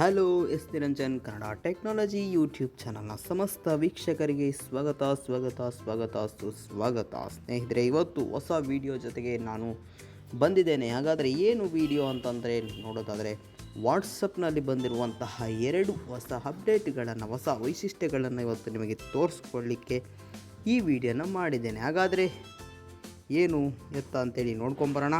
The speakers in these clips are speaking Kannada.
Hello, S Niranjan, Kannada technology YouTube ಚಾನಲ್ನ ಸಮಸ್ತ ವೀಕ್ಷಕರಿಗೆ ಸ್ವಾಗತ ಸ್ವಾಗತ ಸ್ವಾಗತ, ಸುಸ್ವಾಗತ. ಸ್ನೇಹಿತರೆ, ಇವತ್ತು ಹೊಸ ವಿಡಿಯೋ ಜೊತೆಗೆ ನಾನು ಬಂದಿದ್ದೇನೆ. ಹಾಗಾದರೆ ಏನು ವಿಡಿಯೋ ಅಂತಂದರೆ, ನೋಡೋದಾದರೆ ವಾಟ್ಸಪ್ನಲ್ಲಿ ಬಂದಿರುವಂತಹ ಎರಡು ಹೊಸ ಅಪ್ಡೇಟ್ಗಳನ್ನು, ಹೊಸ ವೈಶಿಷ್ಟ್ಯಗಳನ್ನು ಇವತ್ತು ನಿಮಗೆ ತೋರಿಸ್ಕೊಳ್ಳಿಕ್ಕೆ ಈ ವಿಡಿಯೋನ ಮಾಡಿದ್ದೇನೆ. ಹಾಗಾದರೆ ಏನು ಎತ್ತ ಅಂತೇಳಿ ನೋಡ್ಕೊಂಬರೋಣ.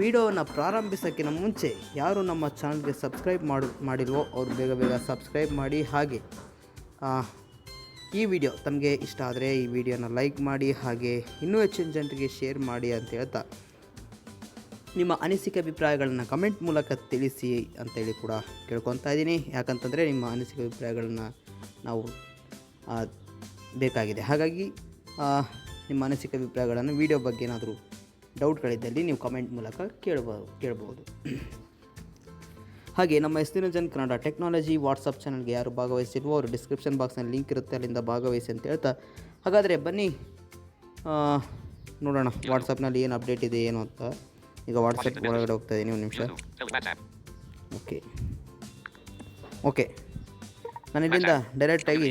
ವಿಡಿಯೋವನ್ನು ಪ್ರಾರಂಭಿಸೋಕ್ಕಿಂತ ಮುಂಚೆ ಯಾರು ನಮ್ಮ ಚಾನಲ್ಗೆ ಸಬ್ಸ್ಕ್ರೈಬ್ ಮಾಡು ಮಾಡಿಲ್ವೋ ಅವ್ರು ಬೇಗ ಬೇಗ ಸಬ್ಸ್ಕ್ರೈಬ್ ಮಾಡಿ ಹಾಗೆ ಈ ವಿಡಿಯೋ ತಮಗೆ ಇಷ್ಟ ಆದರೆ ಈ ವಿಡಿಯೋನ ಲೈಕ್ ಮಾಡಿ ಹಾಗೆ ಇನ್ನೂ ಹೆಚ್ಚಿನ ಜನರಿಗೆ ಶೇರ್ ಮಾಡಿ ಅಂತ ಹೇಳ್ತಾ, ನಿಮ್ಮ ಅನಿಸಿಕೆ ಅಭಿಪ್ರಾಯಗಳನ್ನು ಕಮೆಂಟ್ ಮೂಲಕ ತಿಳಿಸಿ ಅಂತೇಳಿ ಕೂಡ ಕೇಳ್ಕೊತಾ ಇದ್ದೀನಿ. ಯಾಕಂತಂದರೆ ನಿಮ್ಮ ಅನಿಸಿಕೆ ಅಭಿಪ್ರಾಯಗಳನ್ನು ನಾವು ಬೇಕಾಗಿದೆ. ಹಾಗಾಗಿ ನಿಮ್ಮ ಅನಿಸಿಕೆ ಅಭಿಪ್ರಾಯಗಳನ್ನು ವಿಡಿಯೋ ಬಗ್ಗೆ ಏನಾದರೂ ಡೌಟ್ಗಳಿದ್ದಲ್ಲಿ ನೀವು ಕಮೆಂಟ್ ಮೂಲಕ ಕೇಳ್ಬೋದು ಕೇಳ್ಬೋದು. ಹಾಗೆ ನಮ್ಮ ಎಸ್ ಜನ ಕನ್ನಡ ಟೆಕ್ನಾಲಜಿ ವಾಟ್ಸಪ್ ಚಾನಲ್ಗೆ ಯಾರು ಭಾಗವಹಿಸಿಲ್ವೋ ಅವರು ಡಿಸ್ಕ್ರಿಪ್ಷನ್ ಬಾಕ್ಸ್ನಲ್ಲಿ ಲಿಂಕ್ ಇರುತ್ತೆ ಅಲ್ಲಿಂದ ಭಾಗವಹಿಸಿ ಅಂತ ಹೇಳ್ತಾ. ಹಾಗಾದರೆ ಬನ್ನಿ ನೋಡೋಣ ವಾಟ್ಸಪ್ನಲ್ಲಿ ಏನು ಅಪ್ಡೇಟ್ ಇದೆ ಏನು ಅಂತ. ಈಗ ವಾಟ್ಸಪ್ ಒಳಗಡೆ ಹೋಗ್ತಾ ಇದ್ದೀನಿ ಒಂದು ನಿಮಿಷ. ಓಕೆ. ಓಕೆ. ನಾನು ಇಲ್ಲಿಂದ ಡೈರೆಕ್ಟಾಗಿ.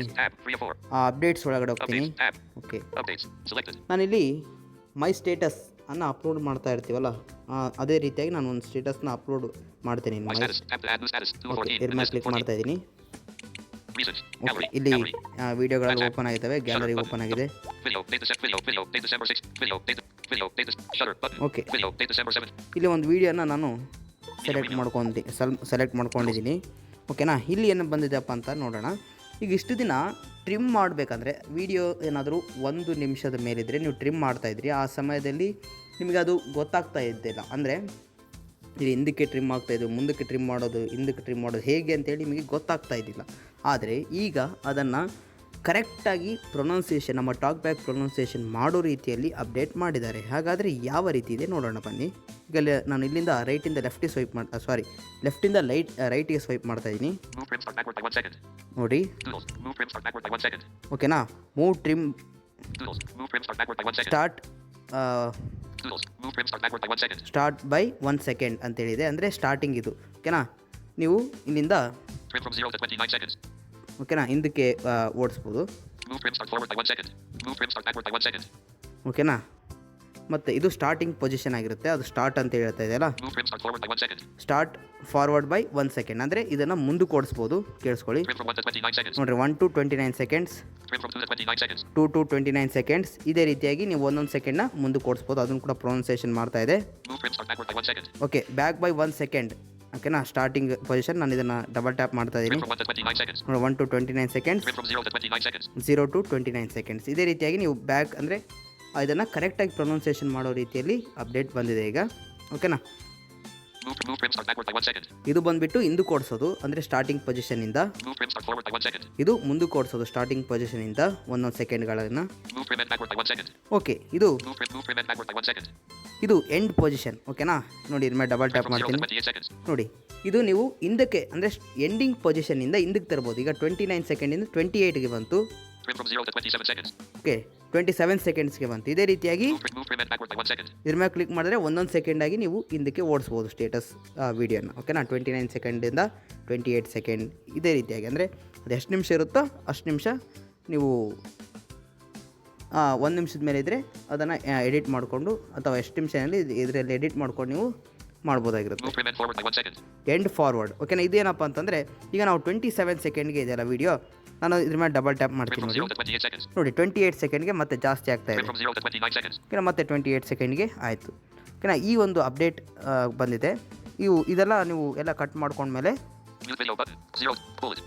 ಆ ಅಪ್ಡೇಟ್ಸ್ ಒಳಗಡೆ ಹೋಗ್ತೀನಿ. ಓಕೆ. ನಾನಿಲ್ಲಿ ಮೈ ಸ್ಟೇಟಸ್ ಅನ್ನ ಅಪ್ಲೋಡ್ ಮಾಡ್ತಾ ಇರ್ತೀವಲ್ಲ ಅದೇ ರೀತಿಯಾಗಿ ನಾನು ಒಂದು ಸ್ಟೇಟಸ್ನ ಅಪ್ಲೋಡ್ ಮಾಡ್ತೀನಿ. ಮಾಡ್ತಾ ಇದ್ದೀನಿ. ಇಲ್ಲಿ ವಿಡಿಯೋಗಳು ಓಪನ್ ಆಗಿದ್ದಾವೆ ಗ್ಯಾಲರಿ ಓಪನ್ ಆಗಿದೆ. ಓಕೆ ಇಲ್ಲಿ ಒಂದು ವಿಡಿಯೋನ ನಾನು ಸೆಲೆಕ್ಟ್ ಮಾಡ್ಕೊಂಡಿ ಸೆಲೆಕ್ಟ್ ಮಾಡ್ಕೊಂಡಿದ್ದೀನಿ. ಓಕೆನಾ ಇಲ್ಲಿ ಏನು ಬಂದಿದೆಪ್ಪ ಅಂತ ನೋಡೋಣ. ಈಗ ಇಷ್ಟು ದಿನ ಟ್ರಿಮ್ ಮಾಡಬೇಕಂದ್ರೆ ವಿಡಿಯೋ ಏನಾದರೂ ಒಂದು ನಿಮಿಷದ ಮೇಲಿದ್ದರೆ ನೀವು ಟ್ರಿಮ್ ಮಾಡ್ತಾಯಿದ್ರಿ ಆ ಸಮಯದಲ್ಲಿ ನಿಮಗೆ ಅದು ಗೊತ್ತಾಗ್ತಾ ಇದ್ದಿಲ್ಲ. ಅಂದರೆ ಇಲ್ಲಿ ಹಿಂದಕ್ಕೆ ಟ್ರಿಮ್ ಆಗ್ತಾಯಿದ್ದು ಮುಂದಕ್ಕೆ ಟ್ರಿಮ್ ಮಾಡೋದು, ಹಿಂದಕ್ಕೆ ಟ್ರಿಮ್ ಮಾಡೋದು ಹೇಗೆ ಅಂತೇಳಿ ನಿಮಗೆ ಗೊತ್ತಾಗ್ತಾ ಇದ್ದಿಲ್ಲ. ಆದರೆ ಈಗ ಅದನ್ನು ಕರೆಕ್ಟಾಗಿ ಪ್ರೊನೌನ್ಸಿಯೇಷನ್ ನಮ್ಮ ಟಾಕ್ ಬ್ಯಾಕ್ ಪ್ರೊನೌನ್ಸಿಯೇಷನ್ ಮಾಡೋ ರೀತಿಯಲ್ಲಿ ಅಪ್ಡೇಟ್ ಮಾಡಿದ್ದಾರೆ. ಹಾಗಾದರೆ ಯಾವ ರೀತಿ ಇದೆ ನೋಡೋಣ ಬನ್ನಿ. ಈಗ ನಾನು ಇಲ್ಲಿಂದ ರೈಟಿಂದ ಲೆಫ್ಟಿಗೆ ಸ್ವೈಪ್ ಮಾಡ್ತಾ ಸಾರಿ ಲೆಫ್ಟಿಂದ ಲೈಟ್ ರೈಟಿಗೆ ಸ್ವೈಪ್ ಮಾಡ್ತಾ ಇದ್ದೀನಿ. ನೋಡಿ. ಓಕೆನಾ move trim. Start. Start by one second ಅಂತೇಳಿದೆ. ಅಂದರೆ ಸ್ಟಾರ್ಟಿಂಗ್ ಇದು. ಓಕೆನಾ ನೀವು ಇಲ್ಲಿಂದ ಓಕೆನಾ ಹಿಂದಕ್ಕೆ ಓಡಿಸ್ಬೋದು. ಓಕೆನಾ ಮತ್ತು ಇದು ಸ್ಟಾರ್ಟಿಂಗ್ ಪೊಸಿಷನ್ ಆಗಿರುತ್ತೆ ಅದು ಸ್ಟಾರ್ಟ್ ಅಂತ ಹೇಳ್ತಾ ಇದೆಯಲ್ಲ? Start forward by one second ಅಂದರೆ ಇದನ್ನು ಮುಂದಕ್ಕೆ ಓಡಿಸ್ಬೋದು ಕೇಳಿಸ್ಕೊಳ್ಳಿ. ನೋಡಿರಿ one to twenty nine seconds two to twenty nine seconds ಇದೇ ರೀತಿಯಾಗಿ ನೀವು ಒಂದೊಂದು ಸೆಕೆಂಡ್ನ ಮುಂದಕ್ಕೆ ಓಡಿಸ್ಬೋದು. ಅದನ್ನು ಕೂಡ ಪ್ರೊನೌನ್ಸೇಷನ್ ಮಾಡ್ತಾ ಇದೆ. Okay back by one second ಓಕೆನಾ ಸ್ಟಾರ್ಟಿಂಗ್ ಪೊಸಿಷನ್ ನಾನು ಇದನ್ನು ಡಬಲ್ ಟ್ಯಾಪ್ ಮಾಡ್ತಾ ಇದ್ದೀನಿ from one to 29 seconds. ನೋಡಿ one to twenty nine seconds zero from 29 zero to twenty nine seconds ಇದೇ ರೀತಿಯಾಗಿ ನೀವು ಬ್ಯಾಕ್ ಅಂದರೆ ಇದನ್ನು ಕರೆಕ್ಟಾಗಿ ಪ್ರೊನೌನ್ಸಿಯೇಷನ್ ಮಾಡೋ ರೀತಿಯಲ್ಲಿ ಅಪ್ಡೇಟ್ ಬಂದಿದೆ ಈಗ. ಓಕೆನಾ ಇದು ಬಂದ್ಬಿಟ್ಟು ಹಿಂದಕ್ಕೆ ಕೊಡಿಸೋದು ಅಂದರೆ ಸ್ಟಾರ್ಟಿಂಗ್ one second. ಇದು ಮುಂದೆ ಕೊಡ್ಸೋದು ಸ್ಟಾರ್ಟಿಂಗ್ ಪೊಸಿಷನಿಂದ ಒಂದೊಂದು ಸೆಕೆಂಡ್ ಗಳನ್ನ. ಓಕೆ ಇದು. ಇದು ಎಂಡ್ ಪೊಸಿಷನ್ ಓಕೆನಾ ನೋಡಿ ಇನ್ಮೇಲೆ ಡಬಲ್ ಟ್ಯಾಪ್ ಮಾಡ್ತೀನಿ. ನೋಡಿ ಇದು ನೀವು ಹಿಂದಕ್ಕೆ ಅಂದರೆ ಎಂಡಿಂಗ್ ಪೊಸಿಷನ್ ಇಂದ ಹಿಂದಕ್ಕೆ ತರ್ಬೋದು. ಈಗ ಟ್ವೆಂಟಿ ನೈನ್ ಸೆಕೆಂಡಿಂದ ಟ್ವೆಂಟಿ ಏಯ್ಟ್ಗೆ ಬಂತು. Trim from zero to 27 seconds. Okay twenty seven ಸೆಕೆಂಡ್ಸ್ಗೆ ಬಂತು. ಇದೇ ರೀತಿಯಾಗಿ. ಇದ್ರ ಮೇಲೆ ಕ್ಲಿಕ್ ಮಾಡಿದ್ರೆ ಒಂದೊಂದು ಸೆಕೆಂಡಾಗಿ ನೀವು ಹಿಂದಕ್ಕೆ ಓಡಿಸ್ಬೋದು ಸ್ಟೇಟಸ್ ವೀಡಿಯೋನ ಓಕೆನಾ ಟ್ವೆಂಟಿ ನೈನ್ ಸೆಕೆಂಡಿಂದ ಟ್ವೆಂಟಿ ಏಯ್ಟ್ ಸೆಕೆಂಡ್ ಇದೇ ರೀತಿಯಾಗಿ ಅಂದರೆ ಅದು ಎಷ್ಟು ನಿಮಿಷ ಇರುತ್ತೋ ಅಷ್ಟು ನಿಮಿಷ ನೀವು ಒಂದು ನಿಮಿಷದ ಮೇಲೆ ಇದ್ದರೆ ಅದನ್ನು ಎಡಿಟ್ ಮಾಡಿಕೊಂಡು ಅಥವಾ ಎಷ್ಟು ನಿಮಿಷದಲ್ಲಿ ಇದರಲ್ಲಿ ಎಡಿಟ್ ಮಾಡ್ಕೊಂಡು ನೀವು ಮಾಡ್ಬೋದಾಗಿರುತ್ತೆ. ಎಂಡ್ ಫಾರ್ವರ್ಡ್ ಓಕೆನಾ ಇದೇನಪ್ಪ ಅಂತಂದರೆ ಈಗ ನಾವು ಟ್ವೆಂಟಿ ಸೆವೆನ್ ಸೆಕೆಂಡ್ಗೆ ಇದೆಯಲ್ಲ ವಿಡಿಯೋ ನಾನು ಇದ್ರ ಮೇಲೆ ಡಬಲ್ ಟ್ಯಾಪ್ ಮಾಡ್ತೀನಿ ನೋಡಿ. 28 seconds. ನೋಡಿ ಟ್ವೆಂಟಿ ಏಯ್ಟ್ ಸೆಕೆಂಡ್ಗೆ ಮತ್ತೆ ಜಾಸ್ತಿ ಆಗ್ತಾ ಇದೆ. From zero to 29 seconds. ಓಕೆನಾ ಮತ್ತೆ ಟ್ವೆಂಟಿ ಏಯ್ಟ್ ಸೆಕೆಂಡ್ಗೆ ಆಯಿತು. ಓಕೆನಾ ಈ ಒಂದು ಅಪ್ಡೇಟ್ ಬಂದಿದೆ. ಇವು ಇದೆಲ್ಲ ನೀವು ಎಲ್ಲ ಕಟ್ ಮಾಡ್ಕೊಂಡ್ಮೇಲೆ Mute video button. Zero bullet.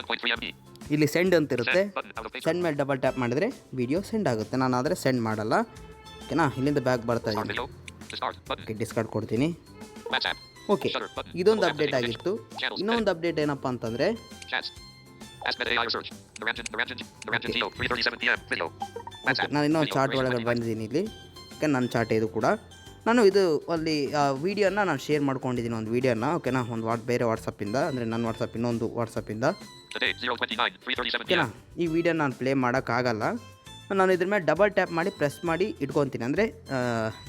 1.3 MB. ಇಲ್ಲಿ ಸೆಂಡ್ ಅಂತ ಇರುತ್ತೆ. ಸೆಂಡ್ ಮೇಲೆ ಡಬಲ್ ಟ್ಯಾಪ್ ಮಾಡಿದರೆ ವಿಡಿಯೋ ಸೆಂಡ್ ಆಗುತ್ತೆ. ನಾನು ಆದರೆ ಸೆಂಡ್ ಮಾಡಲ್ಲ. ಓಕೆನಾ ಇಲ್ಲಿಂದ ಬ್ಯಾಗ್ ಬರ್ತಾ ಇದೆ. ಇದ್ದೀನಿ. ಓಕೆ ಡಿಸ್ಕಾರ್ಡ್ ಕೊಡ್ತೀನಿ. ಓಕೆ ಇದೊಂದು ಅಪ್ಡೇಟ್ ಆಗಿತ್ತು. ಇನ್ನೊಂದು ಅಪ್ಡೇಟ್ ಏನಪ್ಪ ಅಂತಂದರೆ Chats. Ask Meta research. The Ramjan, the Ramjan, the Ramjan Geo. 3:37 p.m. Video. WhatsApp. ನಾನು ಇನ್ನೊಂದು. ಚಾರ್ಟ್ ಒಳಗಡೆ 3:29. ಬಂದಿದ್ದೀನಿ ಇಲ್ಲಿ ಓಕೆ ನನ್ನ ಚಾರ್ಟ್ ಇದು ಕೂಡ ನಾನು ಇದು ಅಲ್ಲಿ ವೀಡಿಯೋನ ನಾನು ಶೇರ್ ಮಾಡ್ಕೊಂಡಿದ್ದೀನಿ ಒಂದು ವೀಡಿಯೋನ ಓಕೆನಾ ಒಂದು ವಾಟ್ ಬೇರೆ ವಾಟ್ಸಪ್ಪಿಂದ ಅಂದರೆ ನನ್ನ ವಾಟ್ಸಪ್ ಇನ್ನೊಂದು ವಾಟ್ಸಪ್ಪಿಂದ Today. 029. 3:37 ಓಕೆನಾ. ಈ ವಿಡಿಯೋ ನಾನು ಪ್ಲೇ ಮಾಡೋಕ್ಕಾಗಲ್ಲ ನಾನು ಇದ್ರ ಮೇಲೆ ಡಬಲ್ ಟ್ಯಾಪ್ ಮಾಡಿ ಪ್ರೆಸ್ ಮಾಡಿ ಇಟ್ಕೊತೀನಿ ಅಂದರೆ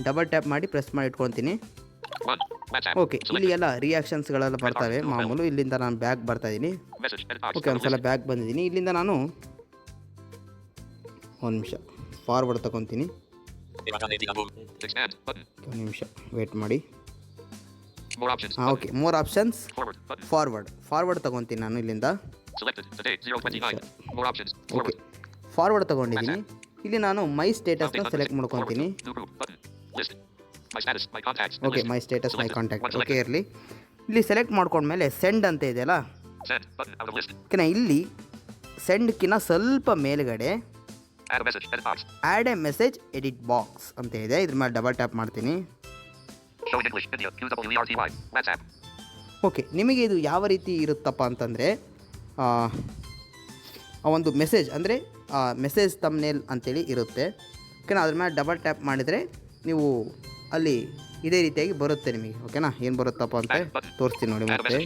ಡಬಲ್ ಟ್ಯಾಪ್ ಮಾಡಿ ಪ್ರೆಸ್ ಮಾಡಿ ಇಟ್ಕೊತೀನಿ. ಓಕೆ ಇಲ್ಲಿ ಎಲ್ಲ ರಿಯಾಕ್ಷನ್ಸ್ಗಳೆಲ್ಲ ಬರ್ತವೆ. ಮಾಮೂಲು ಇಲ್ಲಿಂದ ನಾನು ಬ್ಯಾಗ್ ಬರ್ತಾ ಇದ್ದೀನಿ. ಓಕೆ ಒಂದ್ಸಲ ಬ್ಯಾಗ್ ಬಂದಿದ್ದೀನಿ. ಇಲ್ಲಿಂದ ನಾನು ಒಂದು ನಿಮಿಷ ಫಾರ್ವರ್ಡ್ ತಗೊತೀನಿ. ಒಂದ್ ನಿಮಿಷ ವೇಟ್ ಮಾಡಿ. ಹಾಂ okay more options forward forward ತಗೊತೀನಿ ನಾನು ಇಲ್ಲಿಂದ. Selected. Today. 029. ಓಕೆ ಫಾರ್ವರ್ಡ್ ತಗೊಂಡಿದ್ದೀನಿ. ಇಲ್ಲಿ ನಾನು ಮೈ ಸ್ಟೇಟಸ್ನ ಸೆಲೆಕ್ಟ್ ಮಾಡ್ಕೊತೀನಿ. Okay my status my contact okay ಇರಲಿ ಇಲ್ಲಿ ಸೆಲೆಕ್ಟ್ ಮಾಡ್ಕೊಂಡ್ಮೇಲೆ ಸೆಂಡ್ ಅಂತ ಇದೆಯಲ್ಲ. ಓಕೆನಾ ಇಲ್ಲಿ ಸೆಂಡ್ಕಿನ್ನ ಸ್ವಲ್ಪ ಮೇಲ್ಗಡೆ. Add a message edit box ಅಂತ ಇದೆ ಇದ್ರ ಮೇಲೆ ಡಬಲ್ ಟ್ಯಾಪ್ ಮಾಡ್ತೀನಿ. WhatsApp. ಓಕೆ ನಿಮಗೆ ಇದು ಯಾವ ರೀತಿ ಇರುತ್ತಪ್ಪ ಅಂತಂದರೆ ಆ ಒಂದು ಮೆಸೇಜ್ ಅಂದರೆ ಮೆಸೇಜ್ ತಮ್ನೇಲ್ ಅಂತೇಳಿ ಇರುತ್ತೆ ಓಕೆನಾ ಅದ್ರ ಮೇಲೆ ಡಬಲ್ ಟ್ಯಾಪ್ ಮಾಡಿದರೆ ನೀವು ಅಲ್ಲಿ ಇದೇ ರೀತಿಯಾಗಿ ಬರುತ್ತೆ ನಿಮಗೆ ಓಕೆನಾ ಏನು ಬರುತ್ತಪ್ಪ ಅಂತ ತೋರಿಸ್ತೀನಿ ನೋಡಿ ಮತ್ತೆ.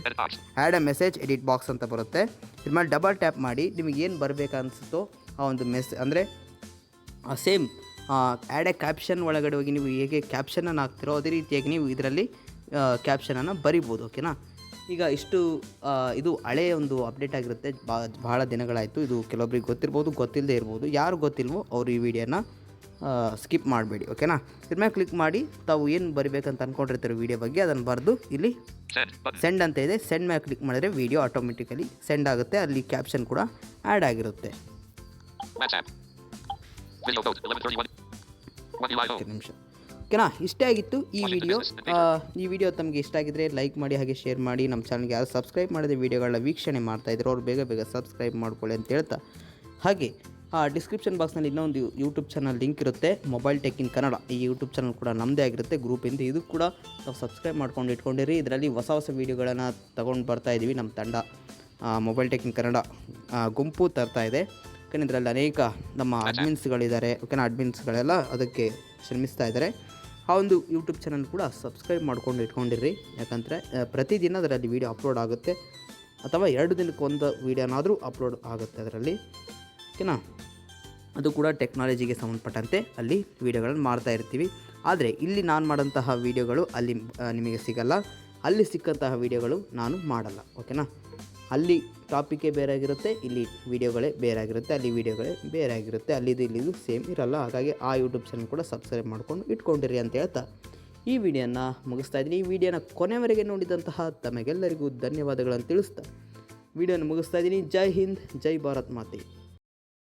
Add a message edit box ಅಂತ ಬರುತ್ತೆ. ಇದ್ರ ಮೇಲೆ ಡಬಲ್ ಟ್ಯಾಪ್ ಮಾಡಿ ನಿಮಗೆ ಏನು ಬರಬೇಕನ್ಸುತ್ತೋ ಆ ಒಂದು ಮೆಸ್ ಅಂದರೆ ಸೇಮ್ ಆ್ಯಡ್ ಎ ಕ್ಯಾಪ್ಷನ್ ಒಳಗಡೆ ಹೋಗಿ ನೀವು ಹೇಗೆ ಕ್ಯಾಪ್ಷನನ್ನು ಹಾಕ್ತಿರೋ ಅದೇ ರೀತಿಯಾಗಿ ನೀವು ಇದರಲ್ಲಿ ಕ್ಯಾಪ್ಷನನ್ನು ಬರಿಬೋದು ಓಕೆನಾ ಈಗ ಇಷ್ಟು ಇದು ಹಳೆಯ ಒಂದು ಅಪ್ಡೇಟ್ ಆಗಿರುತ್ತೆ. ಬಾ ಭಾಳ ದಿನಗಳಾಯಿತು. ಇದು ಕೆಲವೊಬ್ರಿಗೆ ಗೊತ್ತಿರ್ಬೋದು ಗೊತ್ತಿಲ್ಲದೆ ಇರ್ಬೋದು. ಯಾರು ಗೊತ್ತಿಲ್ವೋ ಅವರು ಈ ವಿಡಿಯೋನ ಸ್ಕಿಪ್ ಮಾಡಬೇಡಿ ಓಕೆನಾ ಇದ್ರ ಮೇಲೆ ಕ್ಲಿಕ್ ಮಾಡಿ ತಾವು ಏನು ಬರಿಬೇಕಂತ ಅಂದ್ಕೊಂಡಿರ್ತೀರೋ ವಿಡಿಯೋ ಬಗ್ಗೆ ಅದನ್ನು ಬರೆದು ಇಲ್ಲಿ ಸೆಂಡ್ ಅಂತ ಇದೆ. ಸೆಂಡ್ ಮೇಲೆ ಕ್ಲಿಕ್ ಮಾಡಿದ್ರೆ ವಿಡಿಯೋ ಆಟೋಮೆಟಿಕಲಿ ಸೆಂಡ್ ಆಗುತ್ತೆ. ಅಲ್ಲಿ ಕ್ಯಾಪ್ಷನ್ ಕೂಡ ಆ್ಯಡ್ ಆಗಿರುತ್ತೆ. WhatsApp. Video code 1131. One UI ಒಂದು ನಿಮಿಷ. ಓಕೆನಾ ಇಷ್ಟೇ ಆಗಿತ್ತು ಈ ವಿಡಿಯೋ ಈ ವಿಡಿಯೋ ತಮಗೆ ಇಷ್ಟ ಆಗಿದ್ರೆ ಲೈಕ್ ಮಾಡಿ ಹಾಗೆ ಶೇರ್ ಮಾಡಿ. ನಮ್ಮ ಚಾನಲ್ಗೆ ಯಾರು ಸಬ್ಸ್ಕ್ರೈಬ್ ಮಾಡಿದ ವೀಡಿಯೋಗಳನ್ನ ವೀಕ್ಷಣೆ ಮಾಡ್ತಾ ಇದ್ರು ಅವ್ರು ಬೇಗ ಬೇಗ ಸಬ್ಸ್ಕ್ರೈಬ್ ಮಾಡ್ಕೊಳ್ಳಿ ಅಂತ ಹೇಳ್ತಾ. ಹಾಗೆ ಡಿಸ್ಕ್ರಿಪ್ಷನ್ ಬಾಕ್ಸ್ನಲ್ಲಿ ಇನ್ನೊಂದು ಯೂಟ್ಯೂಬ್ ಚಾನಲ್ ಲಿಂಕ್ ಇರುತ್ತೆ. ಮೊಬೈಲ್ ಟೆಕ್ ಇನ್ ಕನ್ನಡ ಈ ಯೂಟ್ಯೂಬ್ ಚಾನಲ್ ಕೂಡ ನಮ್ಮದೇ ಆಗಿರುತ್ತೆ. ಗ್ರೂಪಿಂದ ಇದು ಕೂಡ ನಾವು ಸಬ್ಸ್ಕ್ರೈಬ್ ಮಾಡ್ಕೊಂಡು ಇಟ್ಕೊಂಡಿರಿ. ಇದರಲ್ಲಿ ಹೊಸ ಹೊಸ ವೀಡಿಯೋಗಳನ್ನು ತಗೊಂಡು ಬರ್ತಾ ಇದ್ದೀವಿ ನಮ್ಮ ತಂಡ. ಮೊಬೈಲ್ ಟೆಕ್ ಇನ್ ಕನ್ನಡ ಗುಂಪು ತರ್ತಾ ಇದೆ. ಯಾಕಂದರೆ ಇದರಲ್ಲಿ ಅನೇಕ ನಮ್ಮ ಅಡ್ಮಿನ್ಸ್ಗಳಿದ್ದಾರೆ ಓಕೆನಾ ಅಡ್ಮಿನ್ಸ್ಗಳೆಲ್ಲ ಅದಕ್ಕೆ ಶ್ರಮಿಸ್ತಾ ಇದ್ದಾರೆ. ಆ ಒಂದು ಯೂಟ್ಯೂಬ್ ಚಾನಲ್ ಕೂಡ ಸಬ್ಸ್ಕ್ರೈಬ್ ಮಾಡ್ಕೊಂಡು ಇಟ್ಕೊಂಡಿರಿ. ಯಾಕಂದರೆ ಪ್ರತಿದಿನ ಅದರಲ್ಲಿ ವೀಡಿಯೋ ಅಪ್ಲೋಡ್ ಆಗುತ್ತೆ. ಅಥವಾ ಎರಡು ದಿನಕ್ಕೆ ಒಂದು ವೀಡಿಯೋನಾದರೂ ಅಪ್ಲೋಡ್ ಆಗುತ್ತೆ ಅದರಲ್ಲಿ. ಓಕೆನಾ ಅದು ಕೂಡ ಟೆಕ್ನಾಲಜಿಗೆ ಸಂಬಂಧಪಟ್ಟಂತೆ ಅಲ್ಲಿ ವೀಡಿಯೋಗಳನ್ನು ಮಾಡ್ತಾ ಇರ್ತೀವಿ. ಆದರೆ ಇಲ್ಲಿ ನಾನು ಮಾಡೋಂತಹ ವೀಡಿಯೋಗಳು ಅಲ್ಲಿ ನಿಮಗೆ ಸಿಗಲ್ಲ. ಅಲ್ಲಿ ಸಿಕ್ಕಂತಹ ವೀಡಿಯೋಗಳು ನಾನು ಮಾಡಲ್ಲ, ಓಕೆನಾ? ಅಲ್ಲಿ ಟಾಪಿಕೇ ಬೇರೆ ಆಗಿರುತ್ತೆ ಇಲ್ಲಿ ವೀಡಿಯೋಗಳೇ ಬೇರೆ ಆಗಿರುತ್ತೆ ಅಲ್ಲಿ ವೀಡಿಯೋಗಳೇ ಬೇರೆ ಆಗಿರುತ್ತೆ ಅಲ್ಲಿದು ಇಲ್ಲಿದು ಸೇಮ್ ಇರಲ್ಲ. ಹಾಗಾಗಿ ಆ ಯೂಟ್ಯೂಬ್ ಚಾನಲ್ ಕೂಡ ಸಬ್ಸ್ಕ್ರೈಬ್ ಮಾಡ್ಕೊಂಡು ಇಟ್ಕೊಂಡಿರಿ ಅಂತ ಹೇಳ್ತಾ ಈ ವಿಡಿಯೋನ ಮುಗಿಸ್ತಾ ಇದ್ದೀನಿ. ಈ ವಿಡಿಯೋನ ಕೊನೆವರೆಗೆ ನೋಡಿದಂತಹ ತಮಗೆಲ್ಲರಿಗೂ ಧನ್ಯವಾದಗಳನ್ನು ತಿಳಿಸ್ತಾ ವಿಡಿಯೋನ ಮುಗಿಸ್ತಾ ಇದ್ದೀನಿ. ಜೈ ಹಿಂದ್, ಜೈ ಭಾರತ್ ಮಾತೆ.